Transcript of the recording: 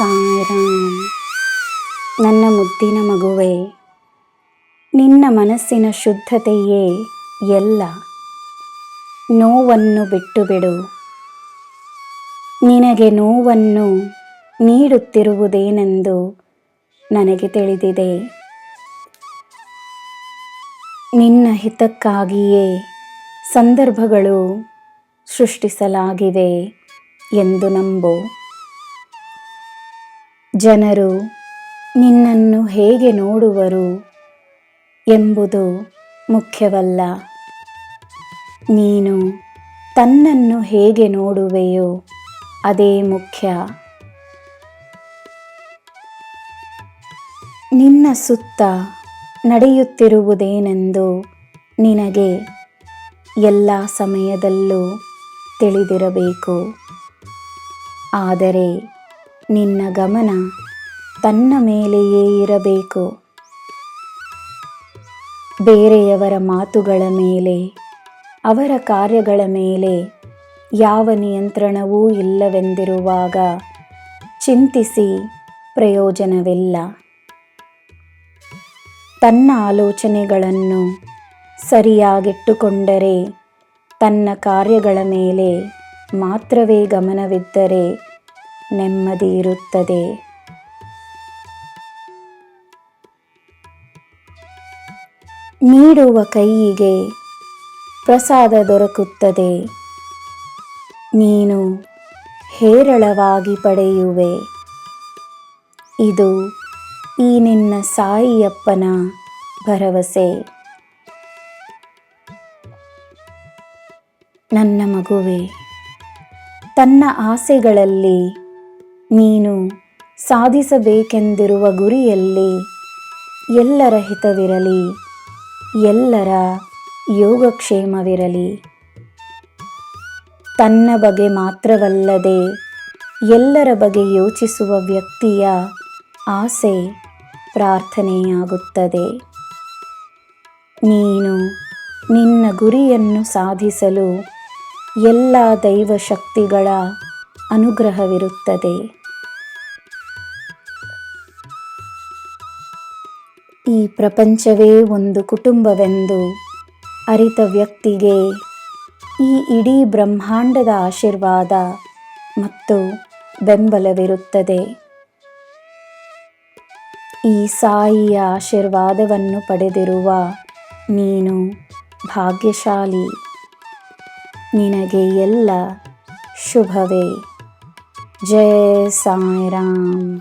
ಸಾಯಿರಾಮ್. ನನ್ನ ಮುದ್ದಿನ ಮಗುವೆ, ನಿನ್ನ ಮನಸ್ಸಿನ ಶುದ್ಧತೆಯೇ ಎಲ್ಲ. ನೋವನ್ನು ಬಿಟ್ಟು ಬಿಡು. ನಿನಗೆ ನೋವನ್ನು ನೀಡುತ್ತಿರುವುದೇನೆಂದು ನನಗೆ ತಿಳಿದಿದೆ. ನಿನ್ನ ಹಿತಕ್ಕಾಗಿಯೇ ಸಂದರ್ಭಗಳು ಸೃಷ್ಟಿಸಲಾಗಿವೆ ಎಂದು ನಂಬು. ಜನರು, ನಿನ್ನನ್ನು ಹೇಗೆ ನೋಡುವರು ಎಂಬುದು ಮುಖ್ಯವಲ್ಲ. ನೀನು ತನ್ನನ್ನು ಹೇಗೆ ನೋಡುವೆಯೋ ಅದೇ ಮುಖ್ಯ. ನಿನ್ನ ಸುತ್ತ ನಡೆಯುತ್ತಿರುವುದೇನೆಂದು ನಿನಗೆ ಎಲ್ಲ ಸಮಯದಲ್ಲೂ ತಿಳಿದಿರಬೇಕು. ಆದರೆ ನಿನ್ನ ಗಮನ ತನ್ನ ಮೇಲೆಯೇ ಇರಬೇಕು. ಬೇರೆಯವರ ಮಾತುಗಳ ಮೇಲೆ, ಅವರ ಕಾರ್ಯಗಳ ಮೇಲೆ ಯಾವ ನಿಯಂತ್ರಣವೂ ಇಲ್ಲವೆಂದಿರುವಾಗ ಚಿಂತಿಸಿ ಪ್ರಯೋಜನವಿಲ್ಲ. ತನ್ನ ಆಲೋಚನೆಗಳನ್ನು ಸರಿಯಾಗಿಟ್ಟುಕೊಂಡರೆ, ತನ್ನ ಕಾರ್ಯಗಳ ಮೇಲೆ ಮಾತ್ರವೇ ಗಮನವಿದ್ದರೆ ನೆಮ್ಮದಿ ಇರುತ್ತದೆ. ನೀಡುವ ಕೈಯಿಗೆ ಪ್ರಸಾದ ದೊರಕುತ್ತದೆ. ನೀನು ಹೇರಳವಾಗಿ ಪಡೆಯುವೆ. ಇದು ಈ ನಿನ್ನ ಸಾಯಿಯಪ್ಪನ ಭರವಸೆ. ನನ್ನ ಮಗುವೆ, ತನ್ನ ಆಸೆಗಳಲ್ಲಿ ನೀನು ಸಾಧಿಸಬೇಕೆಂದಿರುವ ಗುರಿಯಲ್ಲಿ ಎಲ್ಲರ ಹಿತವಿರಲಿ, ಎಲ್ಲರ ಯೋಗಕ್ಷೇಮವಿರಲಿ. ತನ್ನ ಬಗ್ಗೆ ಮಾತ್ರವಲ್ಲದೆ ಎಲ್ಲರ ಬಗ್ಗೆ ಯೋಚಿಸುವ ವ್ಯಕ್ತಿಯ ಆಸೆ ಪ್ರಾರ್ಥನೆಯಾಗುತ್ತದೆ. ನೀನು ನಿನ್ನ ಗುರಿಯನ್ನು ಸಾಧಿಸಲು ಎಲ್ಲ ದೈವ ಶಕ್ತಿಗಳ ಅನುಗ್ರಹವಿರುತ್ತದೆ. ಈ ಪ್ರಪಂಚವೇ ಒಂದು ಕುಟುಂಬವೆಂದು ಅರಿತ ವ್ಯಕ್ತಿಗೆ ಈ ಇಡೀ ಬ್ರಹ್ಮಾಂಡದ ಆಶೀರ್ವಾದ ಮತ್ತು ಬೆಂಬಲವಿರುತ್ತದೆ. ಈ ಸಾಯಿಯ ಆಶೀರ್ವಾದವನ್ನು ಪಡೆದಿರುವ ನೀನು ಭಾಗ್ಯಶಾಲಿ. ನಿನಗೆ ಎಲ್ಲ ಶುಭವೇ. ಜಯ ಸಾಯಿರಾಮ್.